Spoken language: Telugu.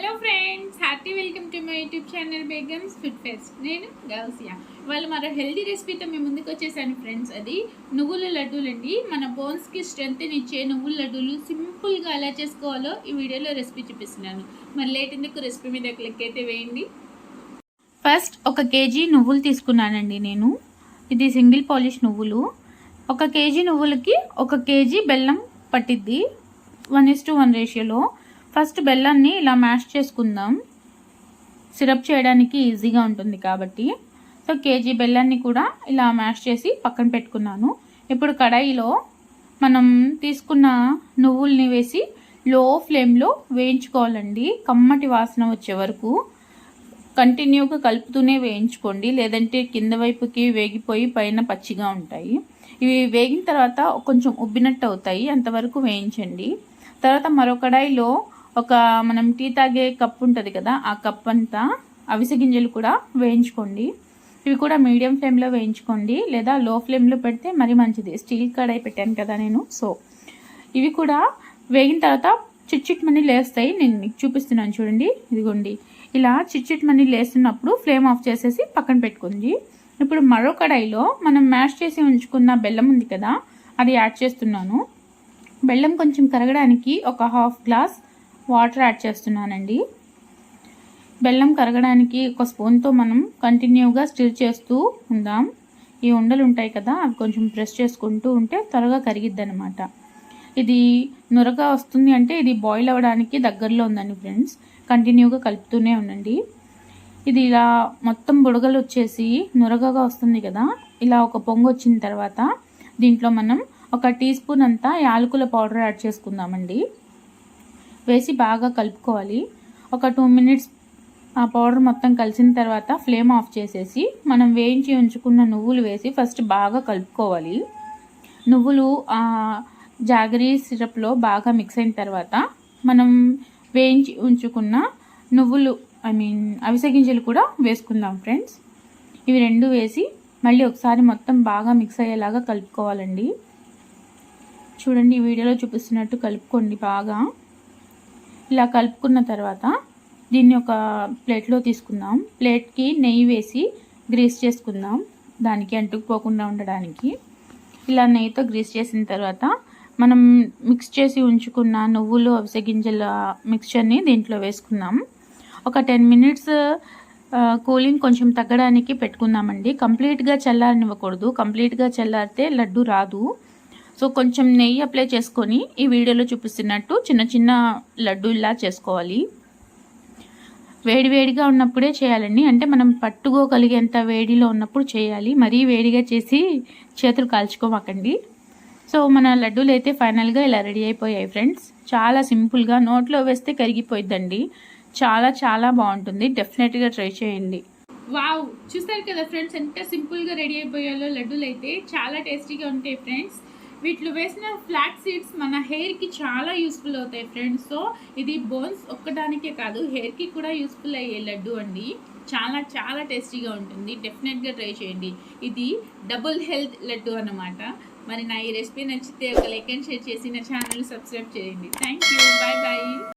Hello friends happy welcome to my YouTube channel Begums food fest నేను గౌసియా వాళ్ళు మరో హెల్దీ రెసిపీతో మేము ముందుకు వచ్చేసాను ఫ్రెండ్స్ అది నువ్వుల లడ్డూలండి మన బోన్స్కి స్ట్రెంగ్త్ని ఇచ్చే నువ్వుల లడ్డూలు సింపుల్గా ఎలా చేసుకోవాలో ఈ వీడియోలో రెసిపీ చూపిస్తున్నాను. మరి లేట్ ఎందుకు రెసిపీ మీద క్లిక్ అయితే వేయండి. ఫస్ట్ ఒక కేజీ నువ్వులు తీసుకున్నానండి నేను. ఇది సింగిల్ పాలిష్ నువ్వులు. ఒక కేజీ నువ్వులకి ఒక కేజీ బెల్లం పట్టిద్ది. వన్ ఇస్ టు వన్ రేషియోలో ఫస్ట్ బెల్లాన్ని ఇలా మ్యాష్ చేసుకుందాం. సిరప్ చేయడానికి ఈజీగా ఉంటుంది కాబట్టి. సో కేజీ బెల్లాన్ని కూడా ఇలా మ్యాష్ చేసి పక్కన పెట్టుకున్నాను. ఇప్పుడు కడాయిలో మనం తీసుకున్న నువ్వుల్ని వేసి లో ఫ్లేమ్లో వేయించుకోవాలండి. కమ్మటి వాసన వచ్చే వరకు. కంటిన్యూగా కలుపుతూనే వేయించుకోండి. లేదంటే కింద వైపుకి వేగిపోయి పైన పచ్చిగా ఉంటాయి. ఇవి వేగిన తర్వాత కొంచెం ఉబ్బినట్టు అవుతాయి. అంతవరకు వేయించండి. తర్వాత మరో కడాయిలో ఒక మనం టీ తాగే కప్ ఉంటుంది కదా ఆ కప్ అంతా అవిసె గింజలు కూడా వేయించుకోండి. ఇవి కూడా మీడియం ఫ్లేమ్లో వేయించుకోండి లేదా లో ఫ్లేమ్లో పెడితే మరీ మంచిది. స్టీల్ కడాయి పెట్టాను కదా నేను సో. ఇవి కూడా వేగిన తర్వాత చిట్చిట్ మనీ లేస్తాయి నేను మీకు చూపిస్తున్నాను చూడండి ఇదిగోండి. ఇలా చిట్చిట్ మనీ లేస్తున్నప్పుడు ఫ్లేమ్ ఆఫ్ చేసేసి పక్కన పెట్టుకుంది ఇప్పుడు మరో కడాయిలో మనం మ్యాష్ చేసి ఉంచుకున్న బెల్లం ఉంది కదా అది యాడ్ చేస్తున్నాను. బెల్లం కొంచెం కరగడానికి ఒక హాఫ్ గ్లాస్ వాటర్ యాడ్ చేస్తున్నానండి. బెల్లం కరగడానికి ఒక స్పూన్తో మనం కంటిన్యూగా స్టిర్ చేస్తూ ఉందాం. ఈ ఉండలు ఉంటాయి కదా అవి కొంచెం ప్రెస్ చేసుకుంటూ ఉంటే త్వరగా కరిగిద్ది అనమాట ఇది నురగా వస్తుంది అంటే ఇది బాయిల్ అవ్వడానికి దగ్గరలో ఉందండి ఫ్రెండ్స్. కంటిన్యూగా కలుపుతూనే ఉండండి. ఇది ఇలా మొత్తం బుడగలు వచ్చేసి నురగగా వస్తుంది కదా ఇలా ఒక పొంగు వచ్చిన తర్వాత దీంట్లో మనం ఒక టీ స్పూన్ అంతా యాలకుల పౌడర్ యాడ్ చేసుకుందామండి. వేసి బాగా కలుపుకోవాలి. ఒక టూ మినిట్స్ ఆ పౌడర్ మొత్తం కలిసిన తర్వాత ఫ్లేమ్ ఆఫ్ చేసేసి మనం వేయించి ఉంచుకున్న నువ్వులు వేసి ఫస్ట్ బాగా కలుపుకోవాలి. నువ్వులు జాగరీ సిరప్లో బాగా మిక్స్ అయిన తర్వాత మనం వేయించి ఉంచుకున్న నువ్వులు ఐ మీన్ అవిసె గింజలు కూడా వేసుకుందాం ఫ్రెండ్స్. ఇవి రెండు వేసి మళ్ళీ ఒకసారి మొత్తం బాగా మిక్స్ అయ్యేలాగా కలుపుకోవాలండి. చూడండి ఈ వీడియోలో చూపిస్తున్నట్టు కలుపుకోండి బాగా. ఇలా కలుపుకున్న తర్వాత దీన్ని ఒక ప్లేట్లో తీసుకుందాం. ప్లేట్కి నెయ్యి వేసి గ్రీస్ చేసుకుందాం. దానికి అంటుకుపోకుండా ఉండడానికి. ఇలా నెయ్యితో గ్రీస్ చేసిన తర్వాత మనం మిక్స్ చేసి ఉంచుకున్న నువ్వులు అవిసె గింజల మిక్స్చర్ని దీంట్లో వేసుకుందాం. ఒక టెన్ మినిట్స్ కూలింగ్ కొంచెం తగ్గడానికి పెట్టుకుందామండి. కంప్లీట్గా చల్లారనివ్వకూడదు. కంప్లీట్గా చల్లారితే లడ్డు రాదు. సో కొంచెం నెయ్యి అప్లై చేసుకొని ఈ వీడియోలో చూపిస్తున్నట్టు చిన్న చిన్న లడ్డూల్లా చేసుకోవాలి. వేడివేడిగా ఉన్నప్పుడే చేయాలండి. అంటే మనం పట్టుకోగలిగేంత వేడిలో ఉన్నప్పుడు చేయాలి. మరీ వేడిగా చేసి చేతులు కాల్చుకోమాకండి. సో మన లడ్డూలు అయితే ఫైనల్గా ఇలా రెడీ అయిపోయాయి ఫ్రెండ్స్. చాలా సింపుల్గా నోట్లో వేస్తే కరిగిపోయిద్దండి. చాలా చాలా బాగుంటుంది. డెఫినెట్గా ట్రై చేయండి. వావ్! చూస్తారు కదా ఫ్రెండ్స్ ఎంత సింపుల్గా రెడీ అయిపోయాలో లడ్డూలు అయితే. చాలా టేస్టీగా ఉంటాయి ఫ్రెండ్స్. వీటిలో వేసిన ఫ్లాక్ సీడ్స్ మన హెయిర్కి చాలా యూస్ఫుల్ అవుతాయి ఫ్రెండ్స్ సో ఇది బోన్స్ ఒక్కడానికే కాదు హెయిర్కి కూడా యూస్ఫుల్ అయ్యే లడ్డు అండి. చాలా చాలా టేస్టీగా ఉంటుంది. డెఫినెట్గా ట్రై చేయండి. ఇది డబుల్ హెల్త్ లడ్డు అనమాట మరి నా ఈ రెసిపీ నచ్చితే ఒక లైక్ అండ్ షేర్ చేసి నా ఛానల్ సబ్స్క్రైబ్ చేయండి. Thank you bye bye